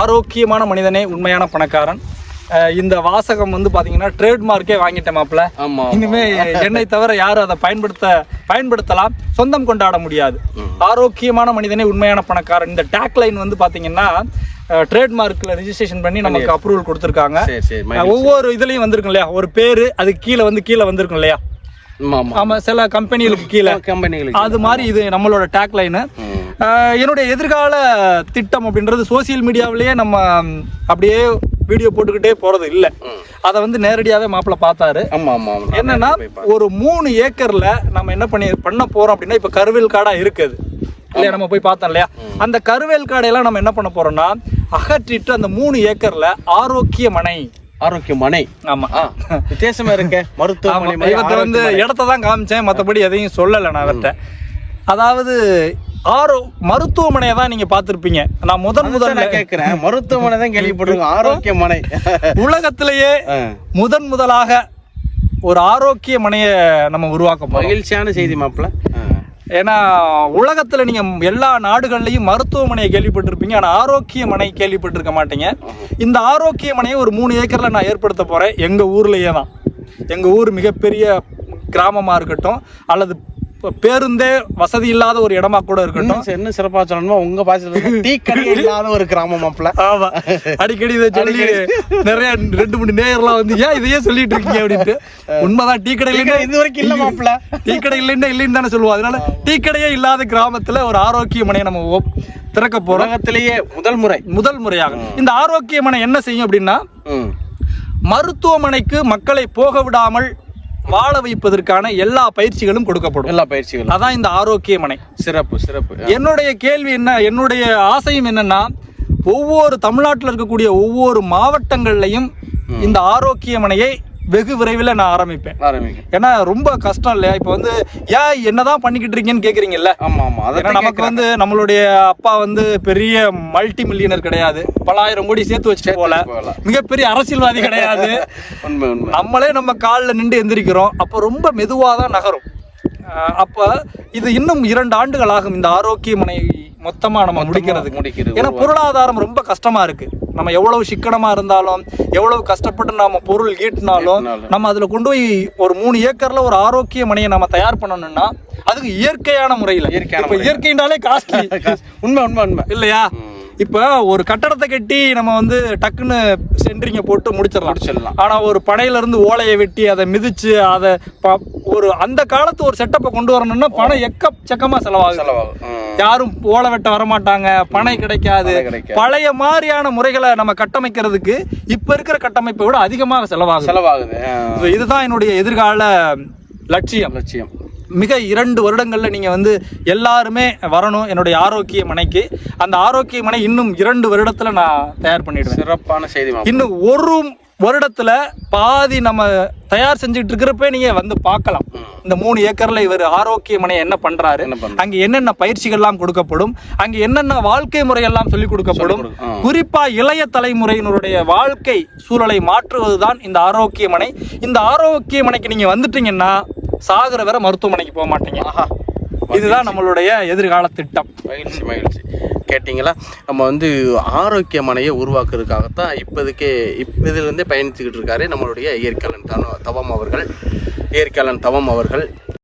ஆரோக்கியமான மனிதனே உண்மையான பணக்காரன். இந்த வாசகம் வந்து பாத்தீங்கன்னா ட்ரேட்மார்க்கே வாங்கிட்டேன் மாப்ள ஆமா இனிமே என்னை தவிர யாரும் அதை பயன்படுத்த பயன்படுத்தலாம். சொந்தம் கொண்டாட முடியாது. ஆரோக்கியமான மனிதனே உண்மையான பணக்காரன். இந்த டேக்லைன் வந்து பாத்தீங்கன்னா ட்ரேட்மார்க்ல ரெஜிஸ்ட்ரேஷன் பண்ணி நமக்கு அப்ரூவல் கொடுத்துருக்காங்க. ஒவ்வொரு இதுலயும் வந்திருக்கும் இல்லையா? ஒரு பேரு அது கீழே வந்து கீழே வந்திருக்கும் இல்லையா? ஆமா சில கம்பெனிகளுக்கு கீழே. கம்பெனிகளுக்கு அது மாதிரி இது நம்மளோட டேக்லைனு ம். என்னுடைய எதிர்கால திட்டம் அப்படின்றது சோசியல் மீடியாவிலேயே நம்ம அப்படியே வீடியோ போட்டுக்கிட்டே போறது இல்லை. அதை வந்து நேரடியாவே மாப்பிள்ள பார்த்தாரு. என்னன்னா ஒரு மூணு ஏக்கர்ல நம்ம என்ன பண்ணி பண்ண போறோம் அப்படின்னா இப்ப கருவேல் காடா இருக்குது இல்லையா நம்ம போய் பார்த்தோம் இல்லையா? அந்த கருவேல் காடையெல்லாம் நம்ம என்ன பண்ண போறோம்னா அகற்றிட்டு அந்த மூணு ஏக்கர்ல ஆரோக்கிய மனை ஆரோக்கிய மனை ஆமா வித்தியாசமா இருக்க. மருத்துவமனை இவர்ட்ட வந்து இடத்த தான் காமிச்சேன். மத்தபடி எதையும் சொல்லலை நான் இவர்ட்ட அதாவது ஆரோ மருத்துவமனையை தான் நீங்க பார்த்திருப்பீங்க. நான் முதன் முதல்ல கேக்குறேன் மருத்துவமனை தான் கேள்விப்பட்டிருக்கோம் ஆரோக்கிய மனை உலகத்திலேயே. முதன் முதலாக ஒரு ஆரோக்கிய மனையை நம்ம உருவாக்க போறோம். மகிழ்ச்சியான செய்தி மாப்பிள்ள. ஏன்னா உலகத்தில் நீங்கள் எல்லா நாடுகள்லையும் மருத்துவமனையை கேள்விப்பட்டிருப்பீங்க. ஆனால் ஆரோக்கியமனை கேள்விப்பட்டிருக்க மாட்டீங்க. இந்த ஆரோக்கியமனையை ஒரு மூணு ஏக்கரில் நான் ஏற்படுத்த போகிறேன் எங்கள் ஊர்லேயே தான். எங்கள் ஊர் மிகப்பெரிய கிராமமாக இருக்கட்டும் அல்லது பேருந்தே வசதி இல்லாத ஒரு இடமா கூட இருக்கட்டும். என்ன சிறப்பா சொல்லணுமா உங்க பாசத்துல டீ கடை இல்லாத ஒரு கிராமம் மாப்பிள்ள. ஆமா. அடிக்கடி இதை சொல்லி நிறைய ரெண்டு மூணு நேயர்லாம் வந்து ஏன் இதையே சொல்லிட்டு இருக்கீங்க? அப்படின்ட்டு. உண்மைதான் டீ கடையில இது வரைக்கும் இல்ல மாப்பிள்ள. டீ கடை இல்லைன்னா இல்லைன்னு தானே சொல்லுவோம். அதனால டீ கடையே இல்லாத கிராமத்துல ஒரு ஆரோக்கிய மனையை நம்ம திறக்க போறோம். உலகத்திலேயே முதல் முறை. முதல் முறையாக. இந்த ஆரோக்கிய மனை என்ன செய்யும் அப்படின்னா. மருத்துவமனைக்கு மக்களை போக விடாமல் வாழ வைப்பதற்கான எல்லா பயிற்சிகளும் கொடுக்கப்படும். எல்லா பயிற்சிகளும். அதான் இந்த ஆரோக்கிய மனை சிறப்பு. சிறப்பு என்னுடைய கேள்வி என்ன என்னுடைய ஆசையும் என்னன்னா ஒவ்வொரு தமிழ்நாட்டில் இருக்கக்கூடிய ஒவ்வொரு மாவட்டங்கள்லையும் இந்த ஆரோக்கிய மனையை வெகு விரைவில் நான் ஆரம்பிப்பேன். ஆரம்பிங்க. ஏன்னா ரொம்ப கஷ்டம் இல்லையா? இப்போ வந்து ஏன் என்னதான் பண்ணிக்கிட்டு இருக்கீங்கன்னு கேக்குறீங்கல்ல? ஆமா ஆமா. அதை ஏன்னா நமக்கு வந்து நம்மளுடைய அப்பா வந்து பெரிய மல்டி மில்லியனர் கிடையாது. பலாயிரம் கோடி சேர்த்து வச்சுட்டு போல. மிகப்பெரிய அரசியல்வாதி கிடையாது. உண்மை உண்மை. நம்மளே நம்ம காலில் நின்று எந்திரிக்கிறோம். அப்போ ரொம்ப மெதுவாக தான் நகரும். அஹ் அப்ப இது இன்னும் இரண்டு ஆண்டுகள் ஆகும் இந்த ஆரோக்கிய மனை மொத்தமா நம்ம முடிக்கிறதுக்கு. முடிக்கிறது. ஏன்னா பொருளாதாரம் ரொம்ப கஷ்டமா இருக்கு. நம்ம எவ்வளவு சிக்கனமா இருந்தாலும் எவ்வளவு கஷ்டப்பட்டு நாம பொருள் ஈட்டினாலும். நம்ம அதுல கொண்டு போய் ஒரு மூணு ஏக்கர்ல ஒரு ஆரோக்கிய மனையை நம்ம தயார் பண்ணணும்னா அதுக்கு இயற்கையான முறையில. இயற்கையான இப்ப இயற்கைனாலே காஸ்ட்லி. உண்மை உண்மை உண்மை. இல்லையா? இப்ப ஒரு கட்டடத்தை கட்டி நம்ம வந்து டக்குன்னு சென்ட்ரிங்க போட்டு முடிச்சிடலாம். முடிச்சிடலாம். ஆனா ஒரு பனையில இருந்து ஓலையை வெட்டி அதை மிதிச்சு அதை ஒரு அந்த காலத்து ஒரு செட்டப்பை கொண்டு வரணும்னா பணம் எக்கச்சக்கமா செலவாகுது. செலவாகும். ம். யாரும் ஓலை வெட்ட வரமாட்டாங்க பனை கிடைக்காது. பழைய மாதிரியான முறைகளை நம்ம கட்டமைக்கிறதுக்கு இப்ப இருக்கிற கட்டமைப்பை விட அதிகமாக செலவாகுது. செலவாகுது இதுதான் என்னுடைய எதிர்கால லட்சியம். லட்சியம். மிக இரண்டு வருடங்கள்ல நீங்க வந்து எல்லாருமே வரணும் என்னுடைய ஆரோக்கிய மனைக்கு. அந்த ஆரோக்கிய மனை இன்னும் இரண்டு வருடத்துல நான் தயார் பண்ணிடுவேன். சிறப்பான செய்தி இன்னும் ஒரு வருடத்துல பாதி நம்ம தயார் செஞ்சுட்டு இருக்கிறப்ப நீங்க வந்து பார்க்கலாம். இந்த மூணு ஏக்கர்ல இவர் ஆரோக்கிய மனை என்ன பண்றாரு? அங்க என்னென்ன பயிற்சிகள்லாம் கொடுக்கப்படும்? அங்க என்னென்ன வாழ்க்கை முறையெல்லாம் சொல்லிக் கொடுக்கப்படும்? சொல்லிக் கொடு- ஆ. குறிப்பா இளைய தலைமுறையினருடைய வாழ்க்கை சூழலை மாற்றுவதுதான் இந்த ஆரோக்கிய மனை. இந்த ஆரோக்கிய மனைக்கு நீங்க வந்துட்டீங்கன்னா சாகுற வரை மருத்துவமனைக்கு போக மாட்டீங்க. இதுதான் நம்மளுடைய எதிர்கால திட்டம் மகிழ்ச்சி மகிழ்ச்சி. கேட்டிங்களா? நம்ம வந்து ஆரோக்கிய மனையை உருவாக்குறதுக்காகத்தான் இப்போதைக்கு இப்போ இதுலேருந்தே பயணிச்சுக்கிட்டு இருக்காரு நம்மளுடைய இயற்கையாளன் தன தவம் அவர்கள். இயற்கையாளன் தவம் அவர்கள்.